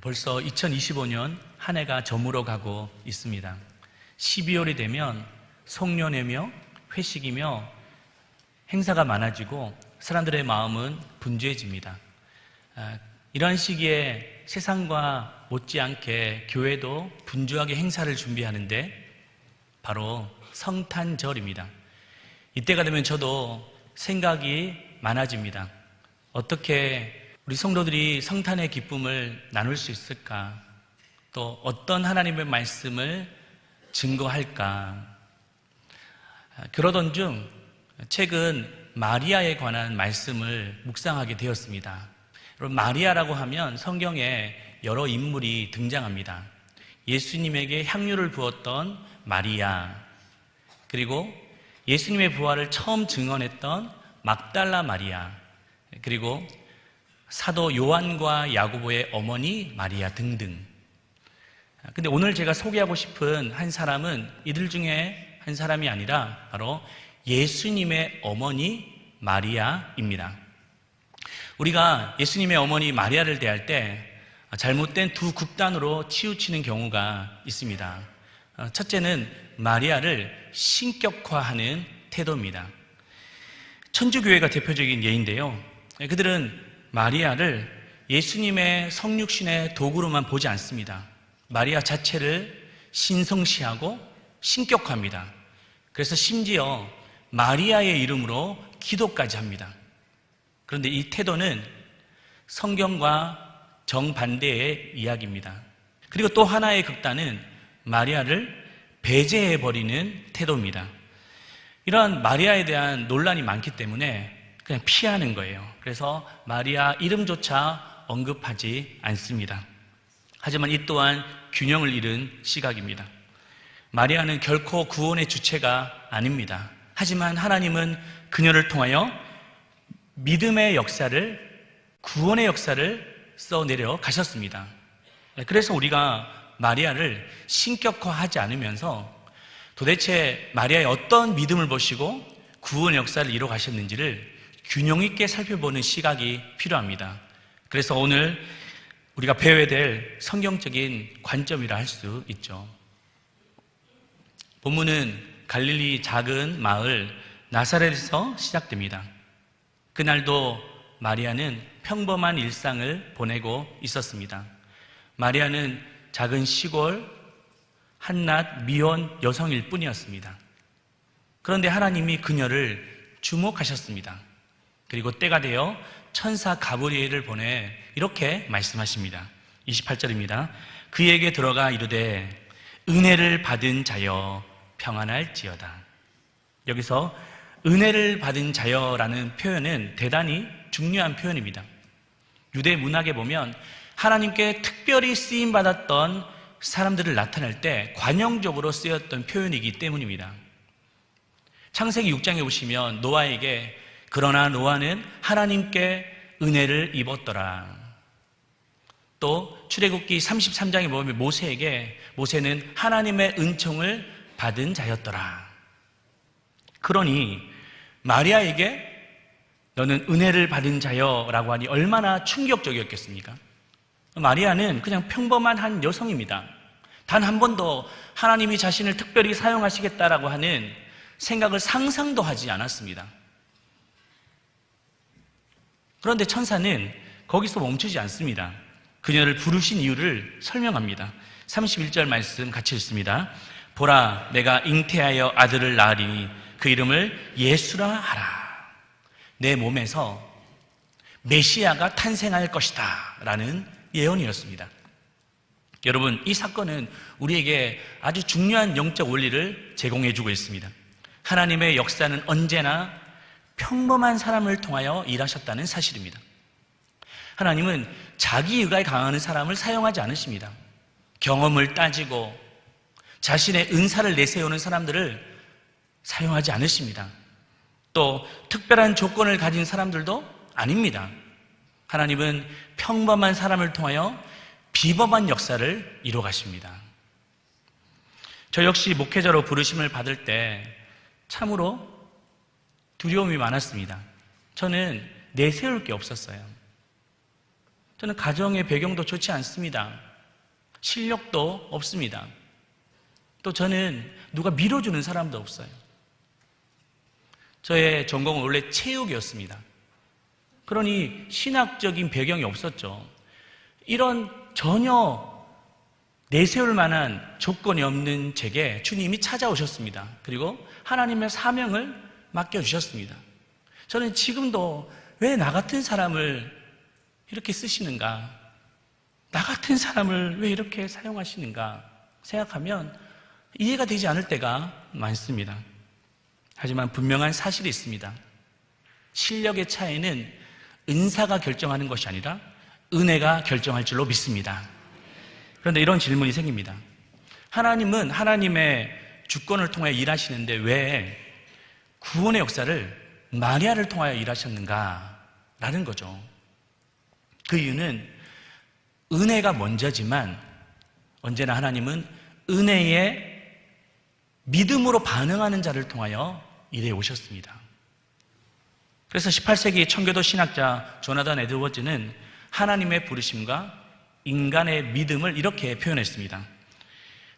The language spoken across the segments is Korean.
벌써 2025년 한 해가 저물어 가고 있습니다. 12월이 되면 송년회며 회식이며 행사가 많아지고 사람들의 마음은 분주해집니다. 아, 이러한 시기에 세상과 못지않게 교회도 분주하게 행사를 준비하는데 바로 성탄절입니다. 이때가 되면 저도 생각이 많아집니다. 어떻게 우리 성도들이 성탄의 기쁨을 나눌 수 있을까? 또 어떤 하나님의 말씀을 증거할까? 아, 그러던 중 최근 마리아에 관한 말씀을 묵상하게 되었습니다. 여러분, 마리아라고 하면 성경에 여러 인물이 등장합니다. 예수님에게 향유를 부었던 마리아, 그리고 예수님의 부활을 처음 증언했던 막달라 마리아, 그리고 사도 요한과 야고보의 어머니 마리아 등등. 근데 오늘 제가 소개하고 싶은 한 사람은 이들 중에 한 사람이 아니라 바로 예수님의 어머니 마리아입니다. 우리가 예수님의 어머니 마리아를 대할 때 잘못된 두 극단으로 치우치는 경우가 있습니다. 첫째는 마리아를 신격화하는 태도입니다. 천주교회가 대표적인 예인데요. 그들은 마리아를 예수님의 성육신의 도구로만 보지 않습니다. 마리아 자체를 신성시하고 신격화합니다. 그래서 심지어 마리아의 이름으로 기도까지 합니다. 그런데 이 태도는 성경과 정반대의 이야기입니다. 그리고 또 하나의 극단은 마리아를 배제해버리는 태도입니다. 이러한 마리아에 대한 논란이 많기 때문에 그냥 피하는 거예요. 그래서 마리아 이름조차 언급하지 않습니다. 하지만 이 또한 균형을 잃은 시각입니다. 마리아는 결코 구원의 주체가 아닙니다. 하지만 하나님은 그녀를 통하여 믿음의 역사를, 구원의 역사를 써내려 가셨습니다. 그래서 우리가 마리아를 신격화하지 않으면서 도대체 마리아의 어떤 믿음을 보시고 구원 역사를 이뤄 가셨는지를 균형 있게 살펴보는 시각이 필요합니다. 그래서 오늘 우리가 배워야 될 성경적인 관점이라 할 수 있죠. 본문은 갈릴리 작은 마을 나사렛에서 시작됩니다. 그날도 마리아는 평범한 일상을 보내고 있었습니다. 마리아는 작은 시골 한낱 미혼 여성일 뿐이었습니다. 그런데 하나님이 그녀를 주목하셨습니다. 그리고 때가 되어 천사 가브리엘을 보내 이렇게 말씀하십니다. 28절입니다. 그에게 들어가 이르되 은혜를 받은 자여 평안할지어다. 여기서 은혜를 받은 자여라는 표현은 대단히 중요한 표현입니다. 유대 문학에 보면 하나님께 특별히 쓰임 받았던 사람들을 나타낼 때 관용적으로 쓰였던 표현이기 때문입니다. 창세기 6장에 보시면 노아에게 그러나 노아는 하나님께 은혜를 입었더라. 또 출애굽기 33장에 보면 모세에게 모세는 하나님의 은총을 받은 자였더라. 그러니 마리아에게 너는 은혜를 받은 자여라고 하니 얼마나 충격적이었겠습니까? 마리아는 그냥 평범한 한 여성입니다. 단 한 번도 하나님이 자신을 특별히 사용하시겠다라고 하는 생각을 상상도 하지 않았습니다. 그런데 천사는 거기서 멈추지 않습니다. 그녀를 부르신 이유를 설명합니다. 31절 말씀 같이 읽습니다. 보라, 내가 잉태하여 아들을 낳으리니 그 이름을 예수라 하라. 내 몸에서 메시아가 탄생할 것이다. 라는 예언이었습니다. 여러분, 이 사건은 우리에게 아주 중요한 영적 원리를 제공해 주고 있습니다. 하나님의 역사는 언제나 평범한 사람을 통하여 일하셨다는 사실입니다. 하나님은 자기 의가에 강하는 사람을 사용하지 않으십니다. 경험을 따지고 자신의 은사를 내세우는 사람들을 사용하지 않으십니다. 또 특별한 조건을 가진 사람들도 아닙니다. 하나님은 평범한 사람을 통하여 비범한 역사를 이뤄 가십니다. 저 역시 목회자로 부르심을 받을 때 참으로 두려움이 많았습니다. 저는 내세울 게 없었어요. 저는 가정의 배경도 좋지 않습니다. 실력도 없습니다. 또 저는 누가 밀어주는 사람도 없어요. 저의 전공은 원래 체육이었습니다. 그러니 신학적인 배경이 없었죠. 이런 전혀 내세울 만한 조건이 없는 제게 주님이 찾아오셨습니다. 그리고 하나님의 사명을 맡겨주셨습니다. 저는 지금도 왜 나 같은 사람을 이렇게 쓰시는가? 나 같은 사람을 왜 이렇게 사용하시는가? 생각하면 이해가 되지 않을 때가 많습니다. 하지만 분명한 사실이 있습니다. 실력의 차이는 은사가 결정하는 것이 아니라 은혜가 결정할 줄로 믿습니다. 그런데 이런 질문이 생깁니다. 하나님은 하나님의 주권을 통하여 일하시는데 왜 구원의 역사를 마리아를 통하여 일하셨는가? 라는 거죠. 그 이유는 은혜가 먼저지만 언제나 하나님은 은혜에 믿음으로 반응하는 자를 통하여 일해 오셨습니다. 그래서 18세기 청교도 신학자 조나단 에드워즈는 하나님의 부르심과 인간의 믿음을 이렇게 표현했습니다.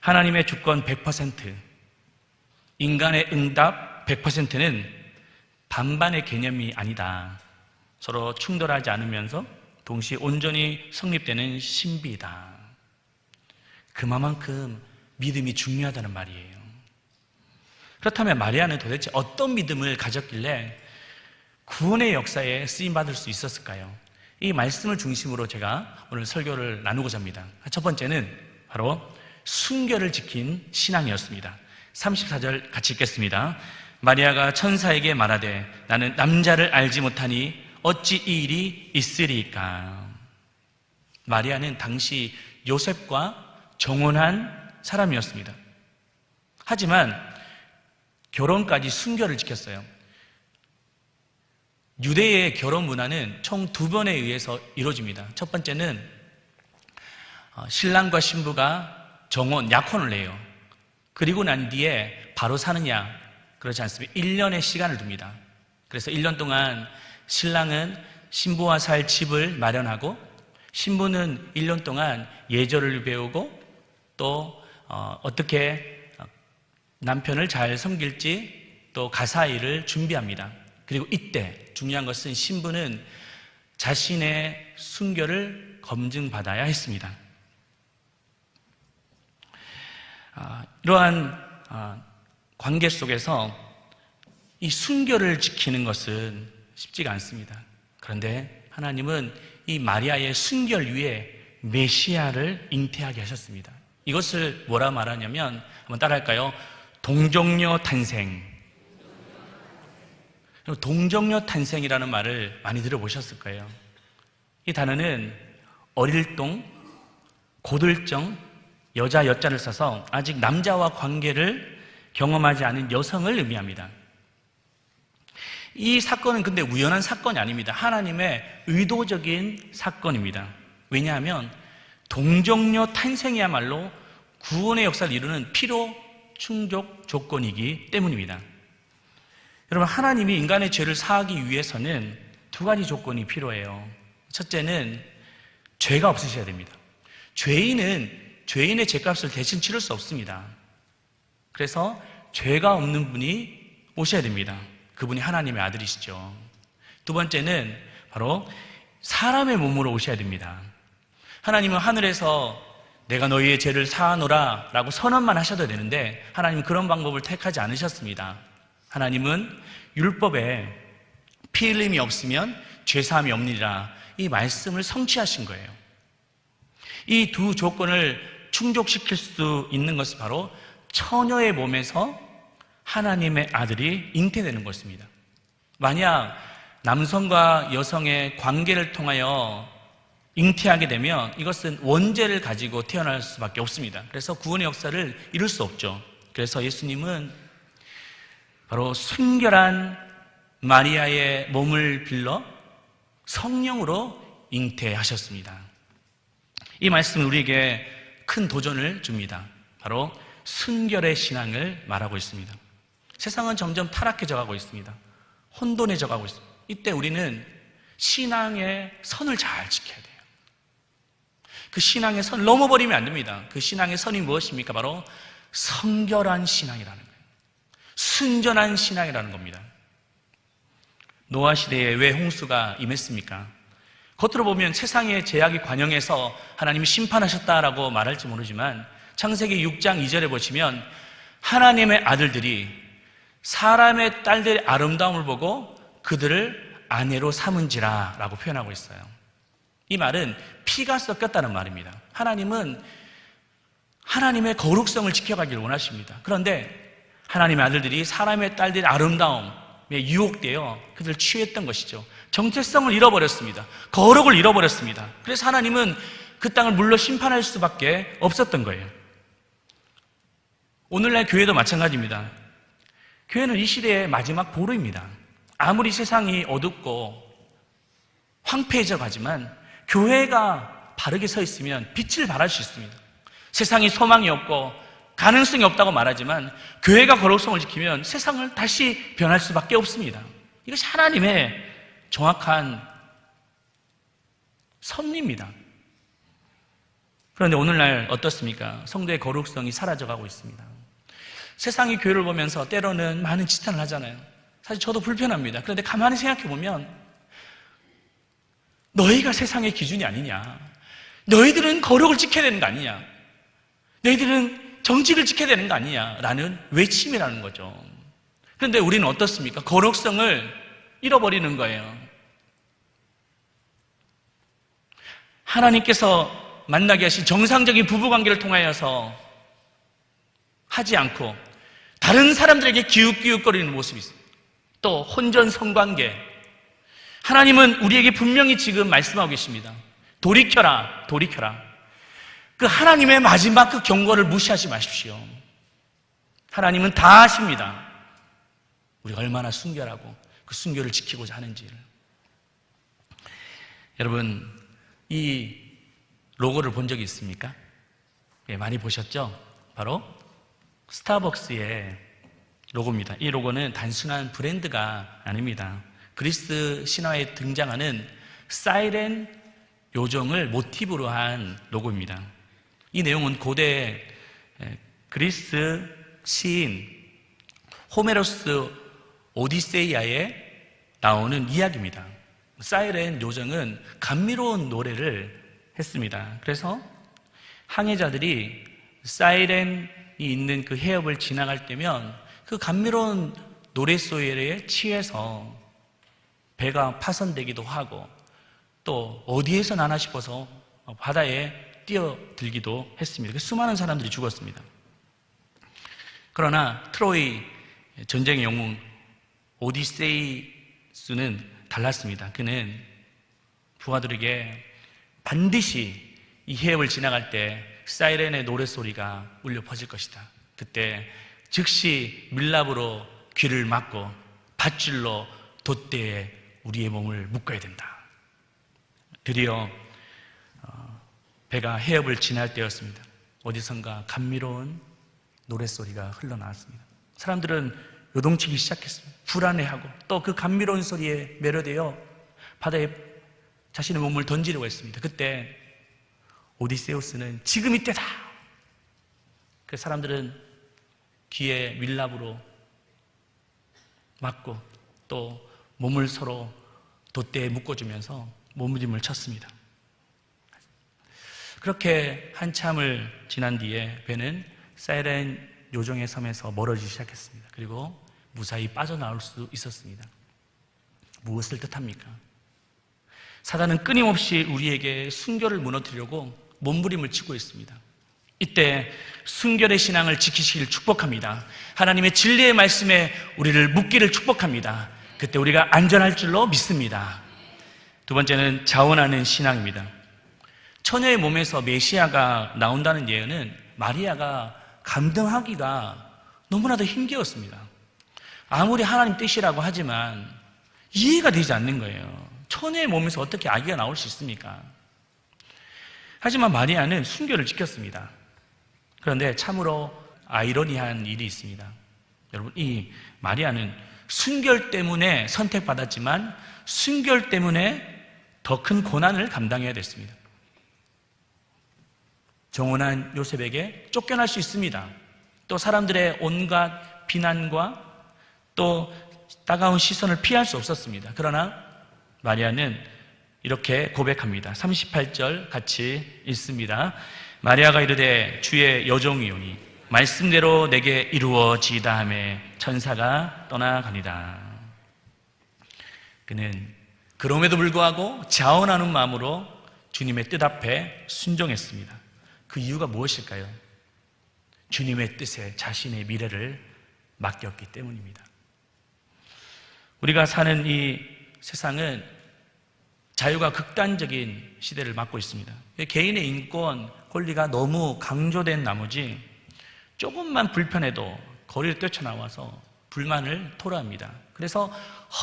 하나님의 주권 100%, 인간의 응답 100%는 반반의 개념이 아니다. 서로 충돌하지 않으면서 동시에 온전히 성립되는 신비이다. 그만큼 믿음이 중요하다는 말이에요. 그렇다면 마리아는 도대체 어떤 믿음을 가졌길래 구원의 역사에 쓰임받을 수 있었을까요? 이 말씀을 중심으로 제가 오늘 설교를 나누고자 합니다. 첫 번째는 바로 순결을 지킨 신앙이었습니다. 34절 같이 읽겠습니다. 마리아가 천사에게 말하되 나는 남자를 알지 못하니 어찌 이 일이 있으리까? 마리아는 당시 요셉과 정혼한 사람이었습니다. 하지만 결혼까지 순결을 지켰어요. 유대의 결혼 문화는 총 두 번에 의해서 이루어집니다. 첫 번째는 어, 신랑과 신부가 정혼, 약혼을 해요. 그리고 난 뒤에 바로 사느냐, 그렇지 않습니다. 1년의 시간을 둡니다. 그래서 1년 동안 신랑은 신부와 살 집을 마련하고 신부는 1년 동안 예절을 배우고 또 어, 어떻게 남편을 잘 섬길지 또 가사 일을 준비합니다. 그리고 이때 중요한 것은 신부는 자신의 순결을 검증받아야 했습니다. 아, 이러한 아, 관계 속에서 이 순결을 지키는 것은 쉽지가 않습니다. 그런데 하나님은 이 마리아의 순결 위에 메시아를 잉태하게 하셨습니다. 이것을 뭐라 말하냐면 한번 따라할까요? 동정녀 탄생. 동정녀 탄생이라는 말을 많이 들어보셨을 거예요. 이 단어는 어릴 동, 고들정, 여자 여자를 써서 아직 남자와 관계를 경험하지 않은 여성을 의미합니다. 이 사건은 근데 우연한 사건이 아닙니다. 하나님의 의도적인 사건입니다. 왜냐하면 동정녀 탄생이야말로 구원의 역사를 이루는 필요 충족 조건이기 때문입니다. 여러분, 하나님이 인간의 죄를 사하기 위해서는 두 가지 조건이 필요해요. 첫째는 죄가 없으셔야 됩니다. 죄인은 죄인의 죄값을 대신 치를 수 없습니다. 그래서 죄가 없는 분이 오셔야 됩니다. 그분이 하나님의 아들이시죠. 두 번째는 바로 사람의 몸으로 오셔야 됩니다. 하나님은 하늘에서 내가 너희의 죄를 사하노라 라고 선언만 하셔도 되는데 하나님은 그런 방법을 택하지 않으셨습니다. 하나님은 율법에 피 흘림이 없으면 죄사함이 없느니라 이 말씀을 성취하신 거예요. 이 두 조건을 충족시킬 수 있는 것이 바로 처녀의 몸에서 하나님의 아들이 잉태되는 것입니다. 만약 남성과 여성의 관계를 통하여 잉태하게 되면 이것은 원죄를 가지고 태어날 수밖에 없습니다. 그래서 구원의 역사를 이룰 수 없죠. 그래서 예수님은 바로 순결한 마리아의 몸을 빌러 성령으로 잉태하셨습니다. 이 말씀은 우리에게 큰 도전을 줍니다. 바로 순결의 신앙을 말하고 있습니다. 세상은 점점 타락해져 가고 있습니다. 혼돈해져 가고 있습니다. 이때 우리는 신앙의 선을 잘 지켜야 돼요. 그 신앙의 선을 넘어버리면 안 됩니다. 그 신앙의 선이 무엇입니까? 바로 성결한 신앙이라는 거예요. 순전한 신앙이라는 겁니다. 노아 시대에 왜 홍수가 임했습니까? 겉으로 보면 세상의 제약이 관영해서 하나님이 심판하셨다라고 말할지 모르지만 창세기 6장 2절에 보시면 하나님의 아들들이 사람의 딸들의 아름다움을 보고 그들을 아내로 삼은지라 라고 표현하고 있어요. 이 말은 피가 섞였다는 말입니다. 하나님은 하나님의 거룩성을 지켜가기를 원하십니다. 그런데 하나님의 아들들이 사람의 딸들의 아름다움에 유혹되어 그들을 취했던 것이죠. 정체성을 잃어버렸습니다. 거룩을 잃어버렸습니다. 그래서 하나님은 그 땅을 물로 심판할 수밖에 없었던 거예요. 오늘날 교회도 마찬가지입니다. 교회는 이 시대의 마지막 보루입니다. 아무리 세상이 어둡고 황폐해져 가지만 교회가 바르게 서 있으면 빛을 발할 수 있습니다. 세상이 소망이 없고 가능성이 없다고 말하지만 교회가 거룩성을 지키면 세상을 다시 변할 수밖에 없습니다. 이것이 하나님의 정확한 섭리입니다. 그런데 오늘날 어떻습니까? 성도의 거룩성이 사라져가고 있습니다. 세상이 교회를 보면서 때로는 많은 지탄을 하잖아요. 사실 저도 불편합니다. 그런데 가만히 생각해 보면 너희가 세상의 기준이 아니냐. 너희들은 거룩을 지켜야 되는 거 아니냐. 너희들은 정직을 지켜야 되는 거 아니냐. 라는 외침이라는 거죠. 그런데 우리는 어떻습니까? 거룩성을 잃어버리는 거예요. 하나님께서 만나게 하신 정상적인 부부관계를 통하여서 하지 않고 다른 사람들에게 기웃기웃거리는 모습이 있습니다. 또 혼전 성관계. 하나님은 우리에게 분명히 지금 말씀하고 계십니다. 돌이켜라, 돌이켜라. 그 하나님의 마지막 그 경고를 무시하지 마십시오. 하나님은 다 아십니다. 우리가 얼마나 순결하고 그 순결을 지키고자 하는지를. 여러분, 이 로고를 본 적이 있습니까? 예, 많이 보셨죠? 바로 스타벅스의 로고입니다. 이 로고는 단순한 브랜드가 아닙니다. 그리스 신화에 등장하는 사이렌 요정을 모티브로 한 로고입니다. 이 내용은 고대 그리스 시인 호메로스 오디세이아에 나오는 이야기입니다. 사이렌 요정은 감미로운 노래를 했습니다. 그래서 항해자들이 사이렌이 있는 그 해협을 지나갈 때면 그 감미로운 노래소리에 취해서 배가 파손되기도 하고 또 어디에서 나나 싶어서 바다에 뛰어들기도 했습니다. 수많은 사람들이 죽었습니다. 그러나 트로이 전쟁의 영웅 오디세이스는 달랐습니다. 그는 부하들에게 반드시 이 해협을 지나갈 때 사이렌의 노래소리가 울려 퍼질 것이다. 그때 즉시 밀랍으로 귀를 막고 밧줄로 돛대에 우리의 몸을 묶어야 된다. 드디어 어, 배가 해협을 지날 때였습니다. 어디선가 감미로운 노랫소리가 흘러나왔습니다. 사람들은 요동치기 시작했습니다. 불안해하고 또 그 감미로운 소리에 매료되어 바다에 자신의 몸을 던지려고 했습니다. 그때 오디세우스는 지금 이 때다! 그 사람들은 귀에 밀랍으로 맞고 또 몸을 서로 돛대에 묶어주면서 몸부림을 쳤습니다. 그렇게 한참을 지난 뒤에 배는 사이렌 요정의 섬에서 멀어지기 시작했습니다. 그리고 무사히 빠져나올 수 있었습니다. 무엇을 뜻합니까? 사단은 끊임없이 우리에게 순결을 무너뜨리려고 몸부림을 치고 있습니다. 이때 순결의 신앙을 지키시길 축복합니다. 하나님의 진리의 말씀에 우리를 묻기를 축복합니다. 그때 우리가 안전할 줄로 믿습니다. 두 번째는 자원하는 신앙입니다. 처녀의 몸에서 메시아가 나온다는 예언은 마리아가 감당하기가 너무나도 힘겨웠습니다. 아무리 하나님 뜻이라고 하지만 이해가 되지 않는 거예요. 처녀의 몸에서 어떻게 아기가 나올 수 있습니까? 하지만 마리아는 순결을 지켰습니다. 그런데 참으로 아이러니한 일이 있습니다. 여러분, 이 마리아는 순결 때문에 선택받았지만 순결 때문에 더 큰 고난을 감당해야 됐습니다. 정혼한 요셉에게 쫓겨날 수 있습니다. 또 사람들의 온갖 비난과 또 따가운 시선을 피할 수 없었습니다. 그러나 마리아는 이렇게 고백합니다. 38절 같이 읽습니다. 마리아가 이르되 주의 여종이오니 말씀대로 내게 이루어지다 함에 천사가 떠나가니라. 그는 그럼에도 불구하고 자원하는 마음으로 주님의 뜻 앞에 순종했습니다. 그 이유가 무엇일까요? 주님의 뜻에 자신의 미래를 맡겼기 때문입니다. 우리가 사는 이 세상은 자유가 극단적인 시대를 맞고 있습니다. 개인의 인권, 권리가 너무 강조된 나머지 조금만 불편해도 거리를 뛰쳐나와서 불만을 토로합니다. 그래서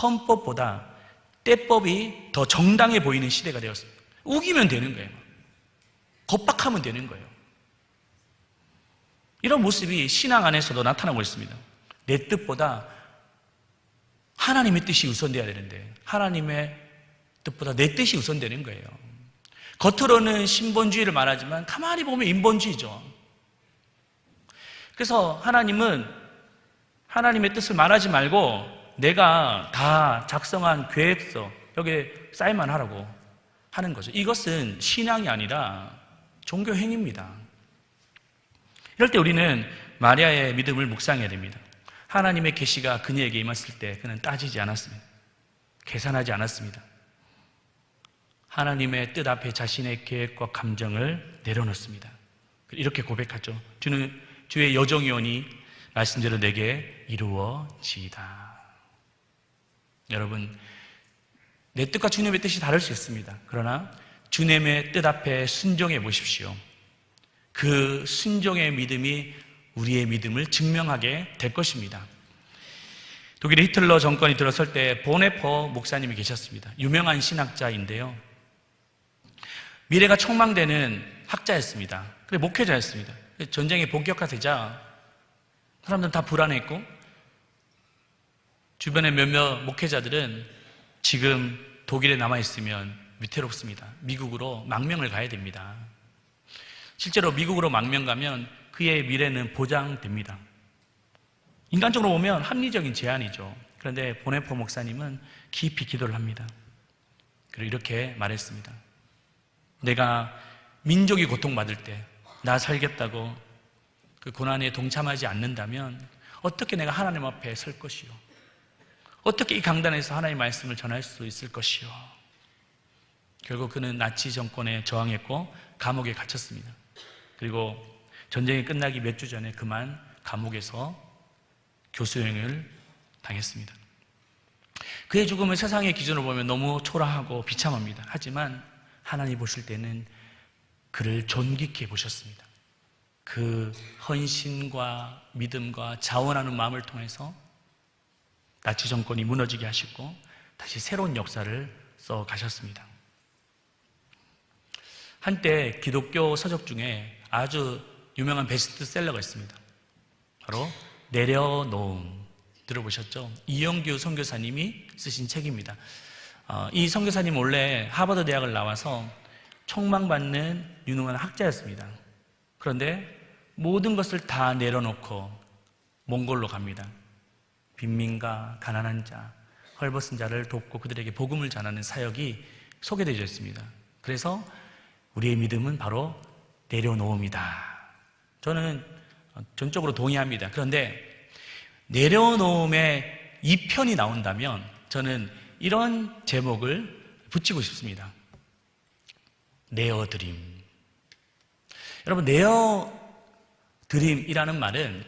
헌법보다 때법이 더 정당해 보이는 시대가 되었습니다. 우기면 되는 거예요. 겁박하면 되는 거예요. 이런 모습이 신앙 안에서도 나타나고 있습니다. 내 뜻보다 하나님의 뜻이 우선돼야 되는데 하나님의 뜻보다 내 뜻이 우선되는 거예요. 겉으로는 신본주의를 말하지만 가만히 보면 인본주의죠. 그래서 하나님은 하나님의 뜻을 말하지 말고 내가 다 작성한 계획서 여기에 사인만 하라고 하는 거죠. 이것은 신앙이 아니라 종교 행위입니다. 이럴 때 우리는 마리아의 믿음을 묵상해야 됩니다. 하나님의 계시가 그녀에게 임했을 때 그는 따지지 않았습니다. 계산하지 않았습니다. 하나님의 뜻 앞에 자신의 계획과 감정을 내려놓습니다. 이렇게 고백하죠. 주는 주의 여정이오니 말씀대로 내게 이루어지이다. 여러분, 내 뜻과 주님의 뜻이 다를 수 있습니다. 그러나 주님의 뜻 앞에 순종해 보십시오. 그 순종의 믿음이 우리의 믿음을 증명하게 될 것입니다. 독일의 히틀러 정권이 들어설 때 보네퍼 목사님이 계셨습니다. 유명한 신학자인데요. 미래가 촉망되는 학자였습니다. 그래 목회자였습니다. 전쟁이 본격화되자 사람들은 다 불안했고 주변의 몇몇 목회자들은 지금 독일에 남아 있으면 위태롭습니다. 미국으로 망명을 가야 됩니다. 실제로 미국으로 망명 가면 그의 미래는 보장됩니다. 인간적으로 보면 합리적인 제안이죠. 그런데 보네포 목사님은 깊이 기도를 합니다. 그리고 이렇게 말했습니다. 내가 민족이 고통받을 때 나 살겠다고 그 고난에 동참하지 않는다면 어떻게 내가 하나님 앞에 설 것이요? 어떻게 이 강단에서 하나님의 말씀을 전할 수 있을 것이요? 결국 그는 나치 정권에 저항했고 감옥에 갇혔습니다. 그리고 전쟁이 끝나기 몇 주 전에 그만 감옥에서 교수형을 당했습니다. 그의 죽음을 세상의 기준으로 보면 너무 초라하고 비참합니다. 하지만 하나님 보실 때는 그를 존귀케 보셨습니다. 그 헌신과 믿음과 자원하는 마음을 통해서 나치 정권이 무너지게 하시고 다시 새로운 역사를 써 가셨습니다. 한때 기독교 서적 중에 아주 유명한 베스트셀러가 있습니다. 바로 내려놓음 들어보셨죠? 이영규 선교사님이 쓰신 책입니다. 어, 이 선교사님 원래 하버드 대학을 나와서 총망받는 유능한 학자였습니다. 그런데 모든 것을 다 내려놓고 몽골로 갑니다. 빈민가, 가난한 자, 헐벗은 자를 돕고 그들에게 복음을 전하는 사역이 소개되어 있습니다. 그래서 우리의 믿음은 바로 내려놓음이다. 저는 전적으로 동의합니다. 그런데 내려놓음의 2편이 나온다면 저는 이런 제목을 붙이고 싶습니다. 내어드림. 여러분, 내어드림이라는 말은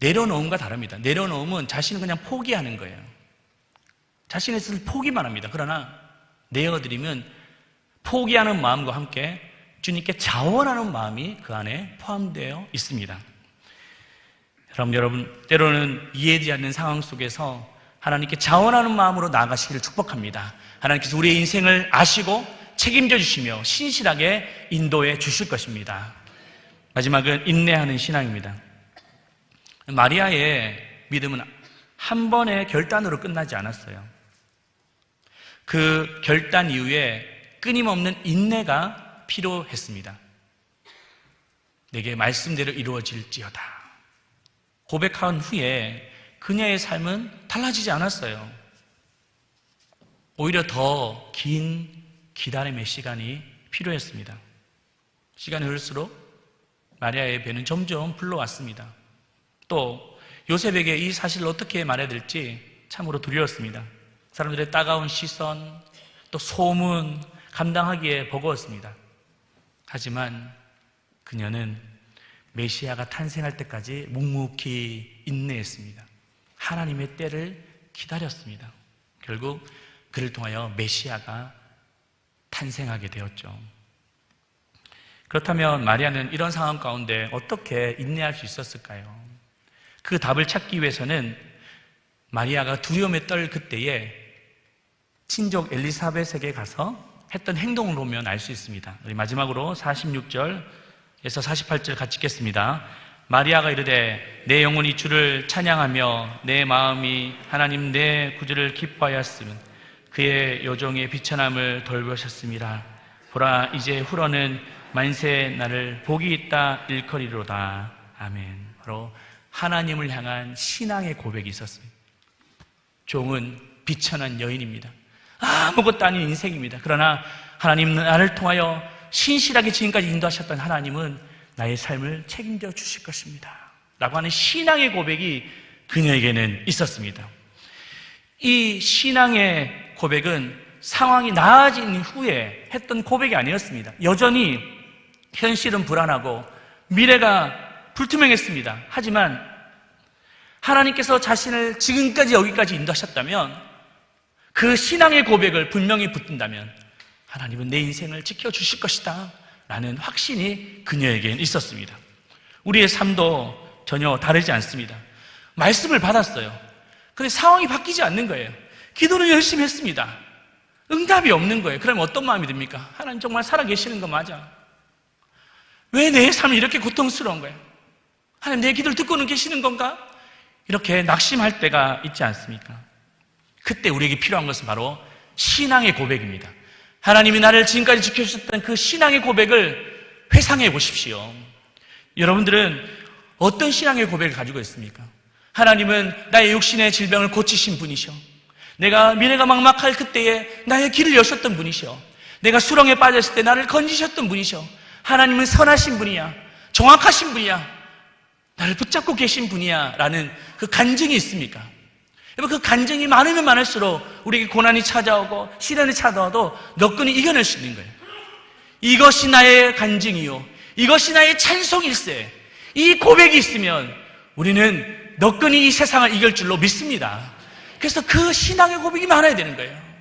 내려놓음과 다릅니다. 내려놓음은 자신을 그냥 포기하는 거예요. 자신의 뜻을 포기만 합니다. 그러나 내어드림은 포기하는 마음과 함께 주님께 자원하는 마음이 그 안에 포함되어 있습니다. 그럼 여러분, 때로는 이해되지 않는 상황 속에서 하나님께 자원하는 마음으로 나아가시기를 축복합니다. 하나님께서 우리의 인생을 아시고 책임져 주시며 신실하게 인도해 주실 것입니다. 마지막은 인내하는 신앙입니다. 마리아의 믿음은 한 번의 결단으로 끝나지 않았어요. 그 결단 이후에 끊임없는 인내가 필요했습니다. 내게 말씀대로 이루어질지어다. 고백한 후에 그녀의 삶은 달라지지 않았어요. 오히려 더 긴 기다림의 시간이 필요했습니다. 시간이 흐를수록 마리아의 배는 점점 불러왔습니다. 또 요셉에게 이 사실을 어떻게 말해야 될지 참으로 두려웠습니다. 사람들의 따가운 시선, 또 소문 감당하기에 버거웠습니다. 하지만 그녀는 메시아가 탄생할 때까지 묵묵히 인내했습니다. 하나님의 때를 기다렸습니다. 결국 그를 통하여 메시아가 탄생하게 되었죠. 그렇다면 마리아는 이런 상황 가운데 어떻게 인내할 수 있었을까요? 그 답을 찾기 위해서는 마리아가 두려움에 떨 그때에 친족 엘리사벳에게 가서 했던 행동을 보면 알 수 있습니다. 우리 마지막으로 46절에서 48절 같이 읽겠습니다. 마리아가 이르되 내 영혼이 주를 찬양하며 내 마음이 하나님 내 구주를 기뻐하였으면 그의 요종의 비천함을 돌보셨습니다. 보라 이제 후로는 만세 나를 복이 있다 일컬이로다. 아멘. 바로 하나님을 향한 신앙의 고백이 있었습니다. 종은 비천한 여인입니다. 아무것도 아닌 인생입니다. 그러나 하나님 나를 통하여 신실하게 지금까지 인도하셨던 하나님은 나의 삶을 책임져 주실 것입니다. 라고 하는 신앙의 고백이 그녀에게는 있었습니다. 이 신앙의 고백은 상황이 나아진 후에 했던 고백이 아니었습니다. 여전히 현실은 불안하고 미래가 불투명했습니다. 하지만 하나님께서 자신을 지금까지 여기까지 인도하셨다면 그 신앙의 고백을 분명히 붙든다면 하나님은 내 인생을 지켜주실 것이다. 라는 확신이 그녀에게는 있었습니다. 우리의 삶도 전혀 다르지 않습니다. 말씀을 받았어요. 근데 상황이 바뀌지 않는 거예요. 기도는 열심히 했습니다. 응답이 없는 거예요. 그러면 어떤 마음이 듭니까? 하나님 정말 살아계시는 거 맞아. 왜 내 삶이 이렇게 고통스러운 거예요? 하나님 내 기도를 듣고는 계시는 건가? 이렇게 낙심할 때가 있지 않습니까? 그때 우리에게 필요한 것은 바로 신앙의 고백입니다. 하나님이 나를 지금까지 지켜주셨던 그 신앙의 고백을 회상해 보십시오. 여러분들은 어떤 신앙의 고백을 가지고 있습니까? 하나님은 나의 육신의 질병을 고치신 분이셔. 내가 미래가 막막할 그때에 나의 길을 여셨던 분이셔. 내가 수렁에 빠졌을 때 나를 건지셨던 분이셔. 하나님은 선하신 분이야. 정확하신 분이야. 나를 붙잡고 계신 분이야. 라는 그 간증이 있습니까? 여러분, 그 간증이 많으면 많을수록 우리에게 고난이 찾아오고 시련이 찾아와도 너끈히 이겨낼 수 있는 거예요. 이것이 나의 간증이요. 이것이 나의 찬송일세. 이 고백이 있으면 우리는 너끈히 이 세상을 이길 줄로 믿습니다. 그래서 그 신앙의 고백이 많아야 되는 거예요.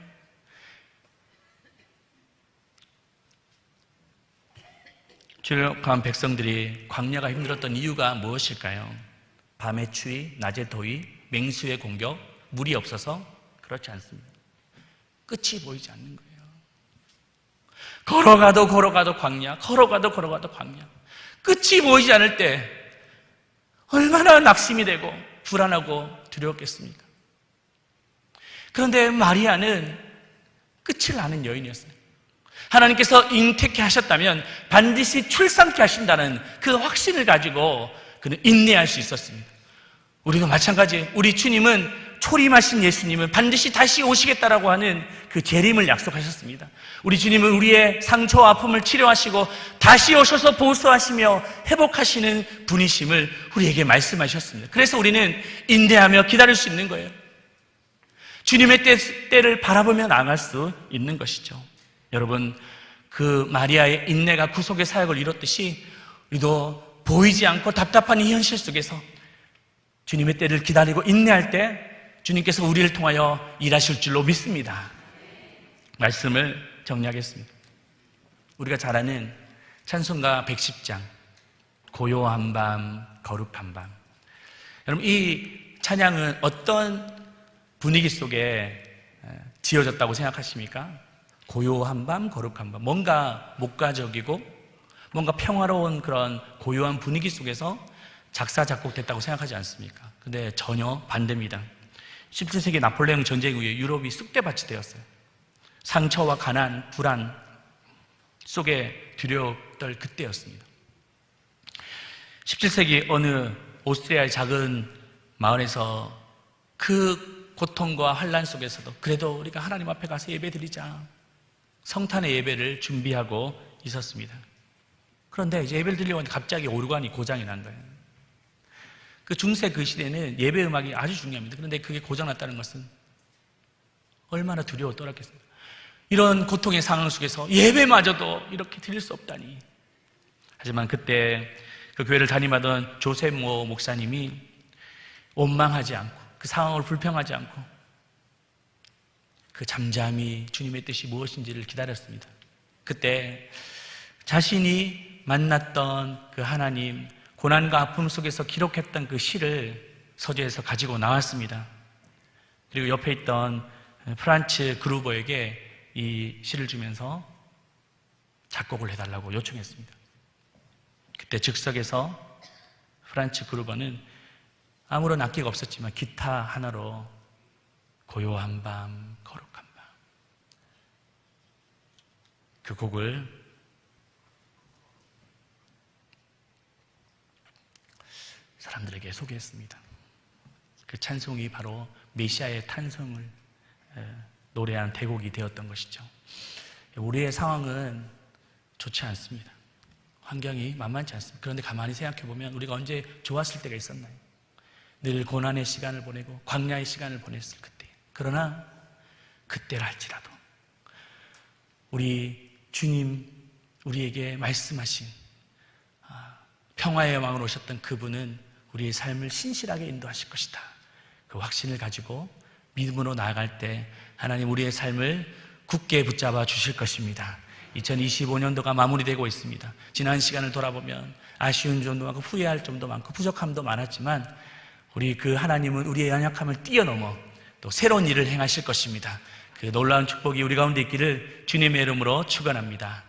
출력한 백성들이 광야가 힘들었던 이유가 무엇일까요? 밤의 추위, 낮의 더위, 맹수의 공격, 물이 없어서 그렇지 않습니다. 끝이 보이지 않는 거예요. 걸어가도 걸어가도 광야, 걸어가도 걸어가도 광야. 끝이 보이지 않을 때 얼마나 낙심이 되고 불안하고 두려웠겠습니까? 그런데 마리아는 끝을 아는 여인이었어요. 하나님께서 잉태케 하셨다면 반드시 출산케 하신다는 그 확신을 가지고 그는 인내할 수 있었습니다. 우리도 마찬가지. 우리 주님은 초림하신 예수님은 반드시 다시 오시겠다라고 하는 그 재림을 약속하셨습니다. 우리 주님은 우리의 상처와 아픔을 치료하시고 다시 오셔서 보수하시며 회복하시는 분이심을 우리에게 말씀하셨습니다. 그래서 우리는 인내하며 기다릴 수 있는 거예요. 주님의 때, 때를 바라보며 나갈 수 있는 것이죠. 여러분, 그 마리아의 인내가 구속의 사역을 이뤘듯이 우리도 보이지 않고 답답한 이 현실 속에서 주님의 때를 기다리고 인내할 때 주님께서 우리를 통하여 일하실 줄로 믿습니다. 말씀을 정리하겠습니다. 우리가 잘 아는 찬송가 110장, 고요한 밤, 거룩한 밤. 여러분, 이 찬양은 어떤 분위기 속에 지어졌다고 생각하십니까? 고요한 밤, 거룩한 밤. 뭔가 목가적이고 뭔가 평화로운 그런 고요한 분위기 속에서 작사, 작곡됐다고 생각하지 않습니까? 근데 전혀 반대입니다. 17세기 나폴레옹 전쟁 이후에 유럽이 쑥대밭이 되었어요. 상처와 가난, 불안 속에 두려웠던 그때였습니다. 17세기 어느 오스트리아의 작은 마을에서 그 고통과 환란 속에서도 그래도 우리가 하나님 앞에 가서 예배 드리자. 성탄의 예배를 준비하고 있었습니다. 그런데 이제 예배를 드리려고 하는데 갑자기 오르간이 고장이 난 거예요. 그 중세 그 시대는 예배 음악이 아주 중요합니다. 그런데 그게 고장났다는 것은 얼마나 두려워 떨었겠습니까? 이런 고통의 상황 속에서 예배마저도 이렇게 드릴 수 없다니. 하지만 그때 그 교회를 담임하던 조세모 목사님이 원망하지 않고 그 상황을 불평하지 않고 그 잠잠히 주님의 뜻이 무엇인지를 기다렸습니다. 그때 자신이 만났던 그 하나님, 고난과 아픔 속에서 기록했던 그 시를 서재에서 가지고 나왔습니다. 그리고 옆에 있던 프란츠 그루버에게 이 시를 주면서 작곡을 해달라고 요청했습니다. 그때 즉석에서 프란츠 그루버는 아무런 악기가 없었지만 기타 하나로 고요한 밤, 거룩한 밤. 그 곡을 사람들에게 소개했습니다. 그 찬송이 바로 메시아의 탄성을 에, 노래한 대곡이 되었던 것이죠. 우리의 상황은 좋지 않습니다. 환경이 만만치 않습니다. 그런데 가만히 생각해 보면 우리가 언제 좋았을 때가 있었나요? 늘 고난의 시간을 보내고 광야의 시간을 보냈을 그때. 그러나 그때라 할지라도 우리 주님 우리에게 말씀하신 아, 평화의 왕으로 오셨던 그분은 우리의 삶을 신실하게 인도하실 것이다. 그 확신을 가지고 믿음으로 나아갈 때 하나님 우리의 삶을 굳게 붙잡아 주실 것입니다. 2025년도가 마무리되고 있습니다. 지난 시간을 돌아보면 아쉬운 점도 많고 후회할 점도 많고 부족함도 많았지만 우리 그 하나님은 우리의 연약함을 뛰어넘어 또 새로운 일을 행하실 것입니다. 그 놀라운 축복이 우리 가운데 있기를 주님의 이름으로 축원합니다.